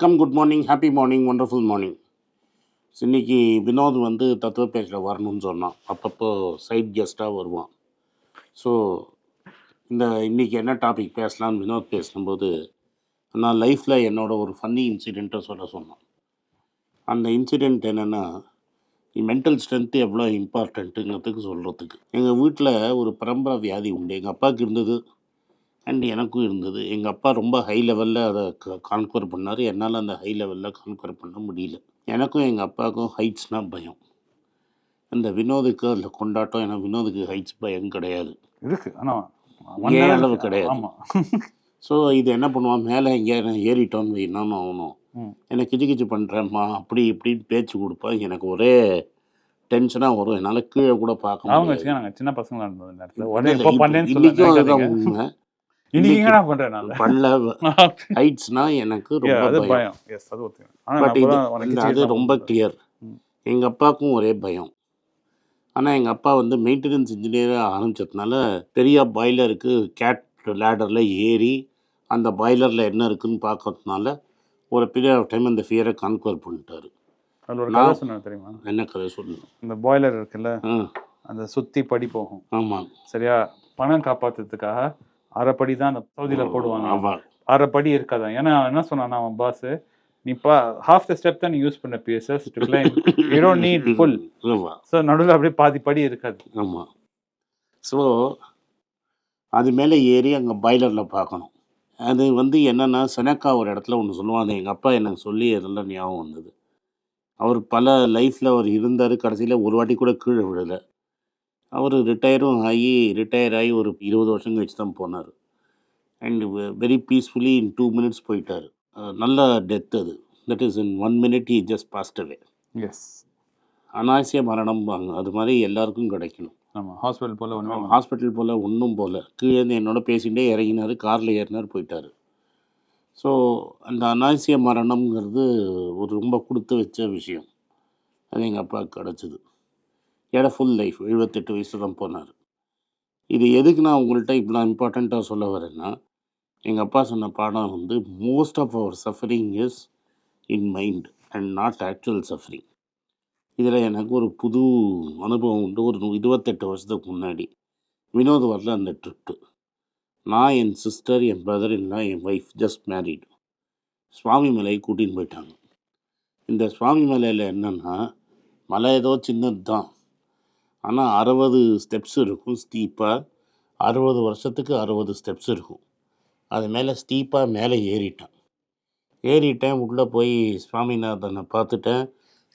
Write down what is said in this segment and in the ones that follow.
வணக்கம் good morning happy morning wonderful morning இன்னைக்கு வினோத் வந்து தத்துவ பேச்சில் வரணும்னு சொன்னான். அப்பப்போ சைட் கெஸ்ட்டாக வருவான். ஸோ இந்த இன்றைக்கி என்ன டாபிக் பேசலாம்னு வினோத் பேசும்போது நான் லைஃப்பில் என்னோட ஒரு ஃபன்னி இன்சிடெண்ட்டை சொல்ல சொன்னான். அந்த இன்சிடெண்ட் என்னென்னா மென்டல் ஸ்ட்ரென்த்து எவ்வளோ இம்பார்ட்டண்ட்டுங்கிறதுக்கு சொல்கிறதுக்கு எங்கள் வீட்டில் ஒரு பரம்பரை வியாதி உண்டு. எங்கள் அப்பாவுக்கு இருந்தது அண்ட் எனக்கும் இருந்தது. எங்கள் அப்பா ரொம்ப ஹை லெவலில் அதை கான்குவர் பண்ணார். என்னால் அந்த ஹை லெவலில் கான்குவர் பண்ண முடியல. எனக்கும் எங்கள் அப்பாவுக்கும் ஹைட்ஸ்னால் பயம். இந்த வினோதுக்கு அதில் கொண்டாட்டம் ஏன்னா வினோதுக்கு ஹைட்ஸ் பயம் கிடையாது. இருக்கு. ஆனா ஏன் அளவு கிடையாது. ஸோ இது என்ன பண்ணுவான்? மேலே எங்கே ஏறிட்டோன்னு என்னன்னு ஆகணும். எனக்கு கிச்சு கிச்சு பண்ணுறேம்மா அப்படி இப்படின்னு பேச்சு கொடுப்பான் எனக்கு ஒரே டென்ஷனாக வரும். என்னால் கீழே கூட பார்க்க அவங்க சின்ன பசங்களா இருந்தது நேரத்துல. உடனே ஹைட்ஸ்னா எனக்கு ரொம்ப பயம். அது பட் இது ரொம்ப கிளியர். எங்கள் அப்பாவுக்கும் ஒரே பயம். ஆனால் எங்கள் அப்பா வந்து மெயின்டெனன்ஸ் இன்ஜினியராக ஆரம்பிச்சதுனால பெரிய பாய்லருக்கு கேட் லேடரில் ஏறி அந்த பாய்லரில் என்ன இருக்குன்னு பார்க்கறதுனால ஒரு பீரியட் ஆஃப் டைம் அந்த ஃபியரை கான்குவர் பண்ணிட்டாரு. தெரியுமா? என்ன கதை சொல்லணும்? இந்த பாய்லர் இருக்குல்ல அந்த சுத்தி படி போகும். ஆமாம் சரியா? பணம் காப்பாத்துறதுக்காக அரை படி தான் அந்த சவுதியில போடுவாங்க. ஆமாம் அரை படி இருக்காதான் ஏன்னா என்ன சொன்னான் அவன் பாஸ் நீ பா ஹாஃப் த ஸ்டெப் தான் நீ யூஸ் பண்ண PSS to claim you don't need full so நடுவில் அப்படியே பாதி படி இருக்காது. ஆமாம் ஸோ அது மேலே ஏறி அங்கே பாய்லரில் பார்க்கணும். அது வந்து என்னென்னா செனக்கா ஒரு இடத்துல ஒன்று சொல்லுவான். அது எங்கள் அப்பா எனக்கு சொல்லி அதெல்லாம் ஞாபகம் வந்தது. அவர் பல லைஃப்பில் அவர் இருந்தார். கடைசியில் ஒரு வாட்டி கூட கீழே விழலை. அவர் ரிட்டையரும் ஆகி ரிட்டையர் ஆகி ஒரு இருபது வருஷம் கழிச்சு தான் போனார். And very peacefully in two minutes போயிட்டார். நல்ல டெத் அது. That is in one minute he just passed away yes அனாவசிய மரணம் அது மாதிரி எல்லாருக்கும் கிடைக்கணும். ஆமா ஹாஸ்பிட்டல் போல ஒன்றும் ஹாஸ்பிட்டல் போல் ஒன்றும் போல. கீழேருந்து என்னோட பேசிகிட்டே இறங்கினார் காரில் ஏறினார் போயிட்டார். ஸோ அந்த அனாவசிய மரணம்ங்கிறது ஒரு ரொம்ப கொடுத்து வச்ச விஷயம். அது எங்கள் அப்பாவுக்கு கிடச்சிது. ஏடா ஃபுல் லைஃப் எழுபத்தெட்டு வயசு தான் போனார். இது எதுக்கு நான் உங்கள்கிட்ட இவ்வளோ இம்பார்ட்டண்ட்டாக சொல்ல வரேன்னா எங்கள் அப்பா சொன்ன பாடம் வந்து most of our suffering is in mind and not actual suffering இதில் எனக்கு ஒரு புது அனுபவம் உண்டு. ஒரு இருபத்தெட்டு வருஷத்துக்கு முன்னாடி வினோத் வரல அந்த ட்ரிப்பு நான் என் சிஸ்டர் என் பிரதர் இல்லை என் ஒய்ஃப் ஜஸ்ட் மேரிடு சுவாமி மலையை கூட்டின்னு போயிட்டாங்க. இந்த சுவாமி மலையில் என்னென்னா மலை ஏதோ சின்னது தான் ஆனால் அறுபது ஸ்டெப்ஸ் இருக்கும் ஸ்டீப்பாக அறுபது வருஷத்துக்கு அறுபது ஸ்டெப்ஸ் இருக்கும். அது மேலே ஸ்டீப்பாக மேலே ஏறிட்டேன். ஏறிட்டேன் உள்ளே போய் சுவாமிநாதனை பார்த்துட்டேன்.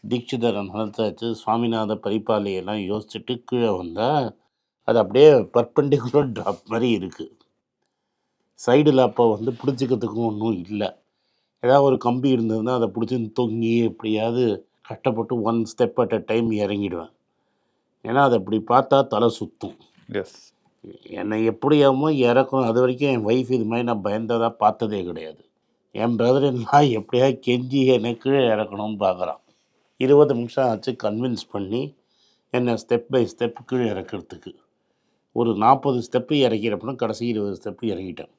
தீட்சிதரை நடத்தாச்சு சுவாமிநாத பரிபாலையெல்லாம் யோசிச்சுட்டு கீழே வந்தால் அது அப்படியே பர்பண்டிகுலர் ட்ராப் மாதிரி இருக்குது சைடில் அப்போ வந்து பிடிச்சிக்கிறதுக்கும் ஒன்றும் இல்லை. ஏதாவது ஒரு கம்பி இருந்ததுன்னா அதை பிடிச்சி தொங்கி எப்படியாவது கஷ்டப்பட்டு one step at a time இறங்கிடுவேன். ஏன்னா அதை அப்படி பார்த்தா தலை சுற்றும் எஸ் என்னை எப்படியாமோ இறக்கணும் அது வரைக்கும் என் ஒய்ஃப் இது மாதிரி நான் பயந்ததாக பார்த்ததே கிடையாது. என் பிரதர் எல்லாம் எப்படியா கெஞ்சி என்னை கீழே இறக்கணும்னு பார்க்குறான். இருபது நிமிஷம் ஆச்சு கன்வின்ஸ் பண்ணி என்னை ஸ்டெப் பை ஸ்டெப் கீழே இறக்கிறதுக்கு. ஒரு நாற்பது ஸ்டெப்பு இறக்கிறப்பனும் கடைசி இருபது ஸ்டெப்பு இறங்கிட்டேன்.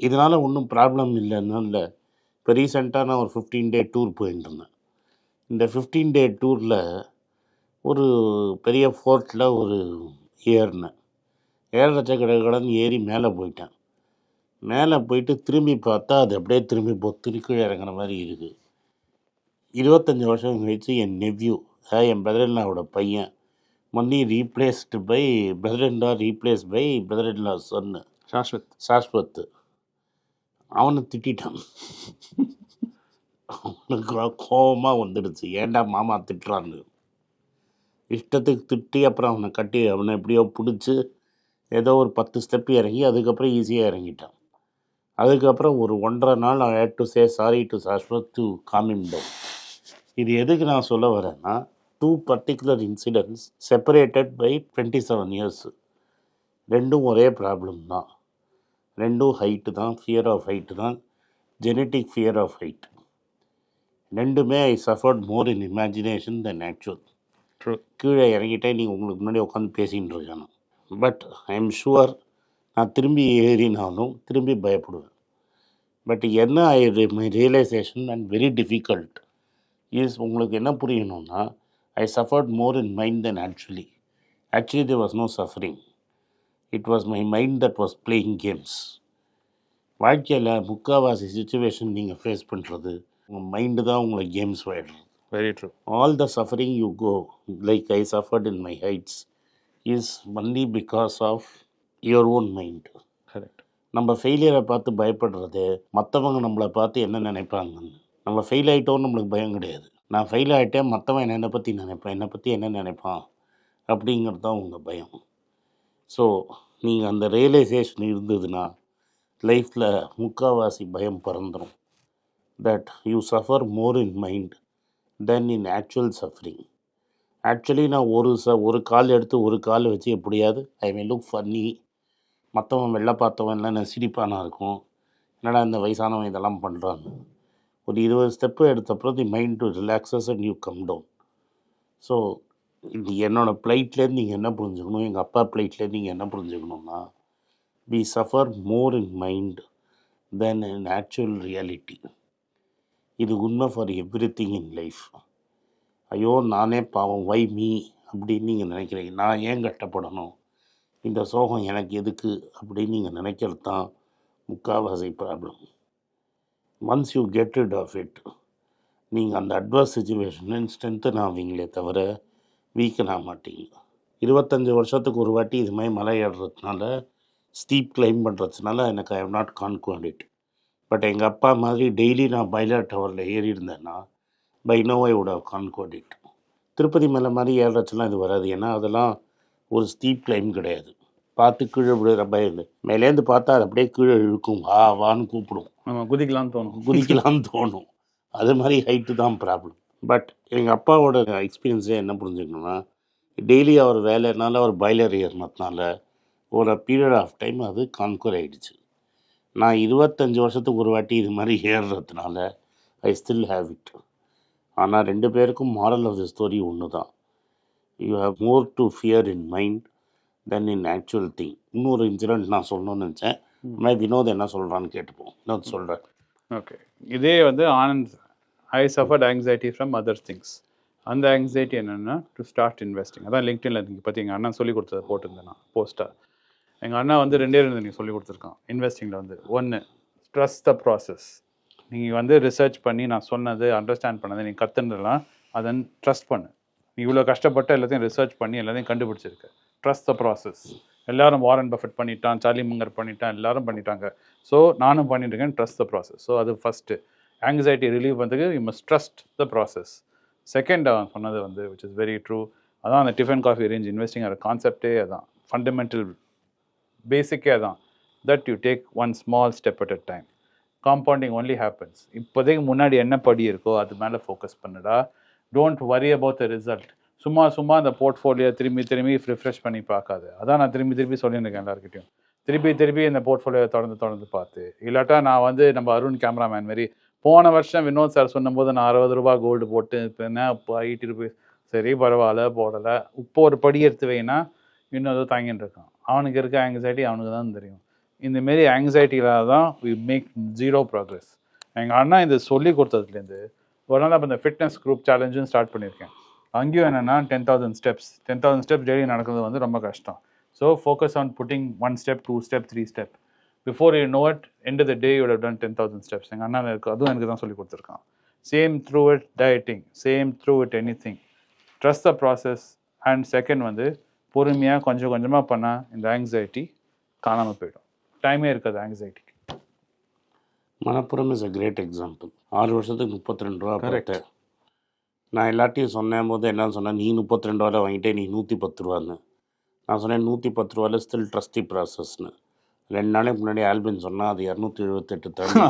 இதனால் ஒன்றும் ப்ராப்ளம் இல்லைன்னா இல்லை. இப்போ ரீசெண்டாக நான் ஒரு ஃபிஃப்டீன் டே டூர் போயிட்டு இருந்தேன். இந்த ஃபிஃப்டீன் டே டூரில் ஒரு பெரிய ஃபோர்ட்டில் ஒரு ஏறினேன். ஏழரை கடகடன்னு ஏறி மேலே போயிட்டேன். மேலே போயிட்டு திரும்பி பார்த்தா அது அப்படியே திரும்பி பொத்துன்னு கீழே இறங்குற மாதிரி இருக்குது இருபத்தஞ்சி வருஷம் கழிச்சு என் நெவ்யூ அதாவது என் பிரதர்லாவோட பையன் மன்னி ரீப்ளேஸ்டு பை பிரதர்லா ரீப்ளேஸ் பை பிரதர்லா சொன்னு சாஸ்வத். சாஸ்வத். அவனை திட்டான் அவனுக்கு கோபமாக வந்துடுச்சு. ஏன்டா மாமா திட்டுறான்னு. இஷ்டத்துக்கு திட்டி அப்புறம் அவனை கட்டி அவனை எப்படியோ பிடிச்சி ஏதோ ஒரு பத்து ஸ்டெப் இறங்கி அதுக்கப்புறம் ஈஸியாக இறங்கிட்டான். அதுக்கப்புறம் ஒரு ஒன்றரை நாள் I had to say sorry to Shashwat to calm him down இது எதுக்கு நான் சொல்ல வரேன்னா two particular incidents separated by twenty seven years ரெண்டும் ஒரே ப்ராப்ளம் தான். ரெண்டும் ஹைட்டு தான் ஃபியர் ஆஃப் ஹைட்டு தான் ஜெனட்டிக் ஃபியர் ஆஃப் ஹைட் ரெண்டுமே I suffered more in imagination than actual கீழே இறங்கிட்டே நீங்கள் உங்களுக்கு முன்னாடி உட்காந்து பேசிகிட்டு இருக்கணும் பட் ஐ எம் ஷுவர் நான் திரும்பி ஏறினாலும் திரும்பி பயப்படுவேன். பட் என்ன I my realisation and very difficult is உங்களுக்கு என்ன புரியணும்னா I suffered more in mind then actually actually the was no suffering it was my mind that was playing games வாழ்க்கையில் முக்கால்வாசி situation நீங்கள் ஃபேஸ் பண்ணுறது உங்கள் மைண்டு தான் உங்களை கேம்ஸ் விளையாடுறது very true all the suffering you go, like I suffered in my heights, is only because of your own mind. Correct நம்ம ஃபெயிலியரை பார்த்து பயப்படுறது மற்றவங்க நம்மளை பார்த்து என்ன நினைப்பாங்கன்னு. நம்ம ஃபெயில் ஆகிட்டோம் நம்மளுக்கு பயம் கிடையாது. நான் ஃபெயில் ஆகிட்டேன் மற்றவன் என்னை பற்றி நினைப்பேன் என்னை பற்றி என்ன நினைப்பான் அப்படிங்கிறது தான் உங்கள் பயம். ஸோ நீங்கள் அந்த ரியலைசேஷன் இருந்ததுன்னா லைஃப்பில் முக்காவாசி பயம் பறந்துடும் that you suffer more in mind than in actual suffering actually நான் ஒரு ச ஒரு கால் எடுத்து ஒரு கால் வச்சு எப்படியாவது ஐ மீன் லுக் ஃபன்னி மற்றவன் வெளில பார்த்தவன் இல்லை நான் சிரிப்பானா இருக்கும். என்னடா இந்த வயசானவன் இதெல்லாம் பண்ணுறாங்க ஒரு இருபது step எடுத்தப்புறம் the mind to relaxes and you come down so இது என்னோடய ப்ளைட்லேருந்து நீங்கள் என்ன புரிஞ்சுக்கணும்? எங்கள் அப்பா ப்ளைட்லேருந்து நீங்கள் என்ன புரிஞ்சுக்கணும்னா we suffer more in mind than in actual reality இது உண்மை for every thing in life ஐயோ நானே பாவம். வை மீ அப்படின்னு நீங்கள் நினைக்கிறீங்க. நான் ஏன் கஷ்டப்படணும்? இந்த சோகம் எனக்கு எதுக்கு? அப்படின்னு நீங்கள் நினைக்கிறது தான் முக்கால்வாசி problem once you get it off it நீங்கள் அந்த அட்வர்ஸ் சுச்சுவேஷன் ஸ்ட்ரென்த்தன் ஆவீங்களே தவிர வீக்கன் ஆக மாட்டீங்க. இருபத்தஞ்சி வருஷத்துக்கு ஒரு வாட்டி இது மாதிரி மலை ஏறுறதுனால ஸ்டீப் கிளைம் பண்ணுறதுனால எனக்கு I have not conquered it but எங்கள் அப்பா மாதிரி டெய்லி நான் பைலர் டவரில் ஏறி இருந்தேன்னா by now I conquered it. Tirupati மலை மாதிரி ஏறுறதுலாம் இது வராது. ஏன்னா அதெல்லாம் ஒரு ஸ்டீப் கிளைம் கிடையாது. பார்த்து கீழே விழுற பயம் இல்லை. மேலேருந்து பார்த்தா அது அப்படியே கீழே இழுக்கும். வா வான்னு கூப்பிடும். நம்ம குதிக்கலாம்னு தோணும். குதிக்கலாம்னு தோணும். அது மாதிரி ஹைட்டு தான் ப்ராப்ளம் பட் எங்கள் அப்பாவோட எக்ஸ்பீரியன்ஸே என்ன புரிஞ்சுக்கணும்னா டெய்லி அவர் வேலைனால அவர் பாய்லர் ஏறினதுனால ஒரு பீரியட் ஆஃப் டைம் அது கான்கூர் ஆயிடுச்சு. நான் இருபத்தஞ்சி வருஷத்துக்கு ஒரு வாட்டி இது மாதிரி ஏறுறதுனால ஐ ஸ்டில் ஹேவ் இட் ஆனால் ரெண்டு பேருக்கும் மாரல் ஆஃப் த ஸ்டோரி ஒன்று தான் you have more to fear in mind than in actual thing இன்னொரு இன்சிடென்ட் நான் சொல்லணும்னு நினச்சேன். ஆனால் வினோத் என்ன சொல்கிறான்னு கேட்டுப்போம். வினோத் சொல்கிறேன் ஓகே. இதே வந்து Anand I suffered anxiety from other things அந்த ஆங்ஸைட்டி என்னென்னா டு ஸ்டார்ட் இன்வெஸ்டிங் அதான் லிங்க்டின்ல நீங்கள் எங்கள் அண்ணன் சொல்லி கொடுத்ததை போட்டிருந்தேன் நான் போஸ்ட்டாக எங்கள் அண்ணா வந்து ரெண்டே ரெண்டு நீங்கள் சொல்லி கொடுத்துருக்கான். இன்வெஸ்டிங்கில் வந்து. ஒன்று ட்ரஸ்ட் த ப்ராசஸ் நீங்கள் வந்து ரிசர்ச் பண்ணி நான் சொன்னது அண்டர்ஸ்டாண்ட் பண்ணது நீங்கள் கற்றுன்றலாம் அதை ட்ரஸ்ட் பண்ணு. நீ இவ்வளோ கஷ்டப்பட்டு எல்லாத்தையும் ரிசர்ச் பண்ணி எல்லாத்தையும் கண்டுபிடிச்சிருக்க. ட்ரஸ்ட் த ப்ராசஸ் எல்லாரும் வாரன் பஃபெட் பண்ணிட்டான் சார்லி முங்கர் பண்ணிட்டான் எல்லாரும் பண்ணிட்டாங்க. ஸோ நானும் பண்ணிட்டுருக்கேன் ட்ரஸ்ட் த ப்ராசஸ் ஸோ அது ஃபஸ்ட்டு ஆங்ஸைட்டி ரிலீவ் பண்ணுறதுக்கு you must trust the process second அவன் சொன்னது வந்து விச் இஸ் வெரி ட்ரூ அதான் அந்த டிஃபன் காஃபி ரேஞ்ச் இன்வெஸ்டிங் ஆகிற கான்செப்டே அதான். ஃபண்டமெண்டல் பேசிக்கே தான் that you take one small step at a time compounding only happens இப்போதைக்கு முன்னாடி என்ன படி இருக்கோ அது மேலே ஃபோக்கஸ் பண்ணுடா. Don't worry about the result சும்மா சும்மா அந்த போர்ட்ஃபோலியோ திரும்பி திரும்பி ரிஃப்ரெஷ் பண்ணி பார்க்காது. அதான் நான் திரும்பி திரும்பி சொல்லியிருக்கேன் எல்லாருக்கிட்டையும் திருப்பி திருப்பி இந்த போர்ட்ஃபோலியோ தொடர்ந்து தொடர்ந்து பார்த்து. இல்லாட்டா நான் வந்து நம்ம அருண் கேமராமேன் மாதிரி போன வருஷம் வினோத் சார் சொன்னபோது நான் அறுபது ரூபா கோல்டு போட்டு இப்போ என்ன இப்போ எயிட்டி ருபீஸ். சரி பரவாயில்ல போடலை. இப்போ ஒரு படி எடுத்து வைனா இன்னும் ஏதோ தாங்கிட்டு இருக்கான் அவனுக்கு இருக்க ஆங்ஸைட்டி அவனுக்கு தான் தெரியும். இந்தமாரி மாரி தான் வி மேக் ஜீரோ ப்ராக்ரஸ் எங்கள் அண்ணா இது சொல்லி கொடுத்ததுலேருந்து ஒரு நாள் அப்போ இந்த ஃபிட்னஸ் குரூப் சேலஞ்சும் ஸ்டார்ட் பண்ணியிருக்கேன். அங்கேயும் என்னென்னா ten thousand steps ten thousand steps daily நடக்கிறது வந்து ரொம்ப கஷ்டம். So focus on putting one step two step three step before you know it end the day you'd done ten thousand steps எங்கள் அண்ணா இருக்கு அதுவும் எனக்கு தான் சொல்லி கொடுத்துருக்கான். Same through it dieting same through it anything trust the process and second வந்து பொறுமையாக கொஞ்சம் கொஞ்சமாக பண்ணால் இந்த ஆங்ஸைட்டி காணாமல் போயிடும். டைமே இருக்காது ஆங்ஸைட்டிக்கு Manappuram is a great example ஆறு வருஷத்துக்கு முப்பத்தி ரெண்டு ரூபா. போட்டேன் நான் எல்லாத்தையும் சொன்னேன் போது என்ன சொன்னேன் நீ முப்பத்தி ரெண்டு ரூபாயில் வாங்கிட்டே நீ நூற்றி பத்து ரூபான்னு. நான் சொன்னேன் நூற்றி பத்து ரூபாயில் ஸ்டில் ட்ரஸ்டி ப்ராசஸ்னு ரெண்டு நாளைக்கு முன்னாடி ஆல்பின் சொன்னால் அது இரநூத்தி எழுபத்தெட்டு தள்ளி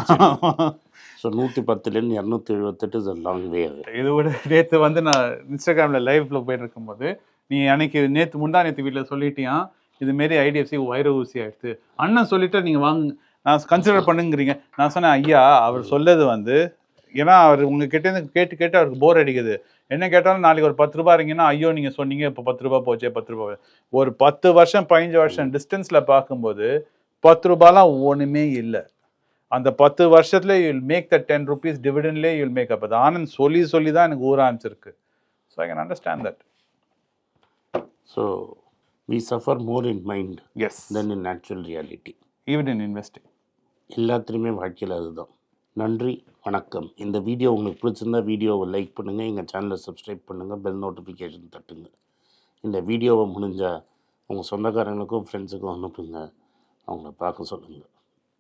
ஸோ நூற்றி பத்துலேருந்து இரநூத்தி எழுபத்தெட்டு இஸ் லாங் வே இது விட நேற்று வந்து நான் இன்ஸ்டாகிராமில் லைவ்ல போயிட்டு இருக்கும்போது நீ அன்னைக்கு நேற்று முந்தா நேற்று வீட்டில் சொல்லிட்டியான் இதுமாரி ஐடிஎஃப்சி வைர ஊசி ஆயிடுச்சு அண்ணன் சொல்லிட்டு நீங்கள் வாங்க நான் கன்சிடர் பண்ணுங்கிறீங்க. நான் சொன்னேன் ஐயா அவர் சொல்லது வந்து ஏன்னா அவர் உங்ககிட்டேருந்து கேட்டு கேட்டு அவருக்கு போர் அடிக்குது. என்ன கேட்டாலும் நாளைக்கு ஒரு பத்து ரூபா இருங்கன்னா ஐயோ நீங்கள் சொன்னீங்க இப்போ பத்து ரூபா போச்சே பத்து ரூபா. ஒரு பத்து வருஷம் பதினஞ்சு வருஷம் டிஸ்டன்ஸில் பார்க்கும்போது பத்து ரூபாலாம் ஒன்றுமே இல்லை. அந்த பத்து வருஷத்துல you'll make the ten rupees டிவிடன்லேயே you'll make up அது ஆனந்த் சொல்லி சொல்லி தான் எனக்கு ஊற ஆரம்பிச்சிருக்கு. So I can understand that so we suffer more in mind as than in actual reality even in investing எல்லாத்துலேயுமே வாழ்க்கையில் அதுதான். நன்றி வணக்கம். இந்த வீடியோ உங்களுக்கு பிடிச்சிருந்தா வீடியோவை லைக் பண்ணுங்கள் எங்கள் சேனலை சப்ஸ்கிரைப் பண்ணுங்கள் பெல் நோட்டிஃபிகேஷன் தட்டுங்க. இந்த வீடியோவை முடிஞ்சால் உங்கள் சொந்தக்காரங்களுக்கும் ஃப்ரெண்ட்ஸுக்கும் அனுப்புங்க. அவங்கள பார்க்க சொல்லுங்கள்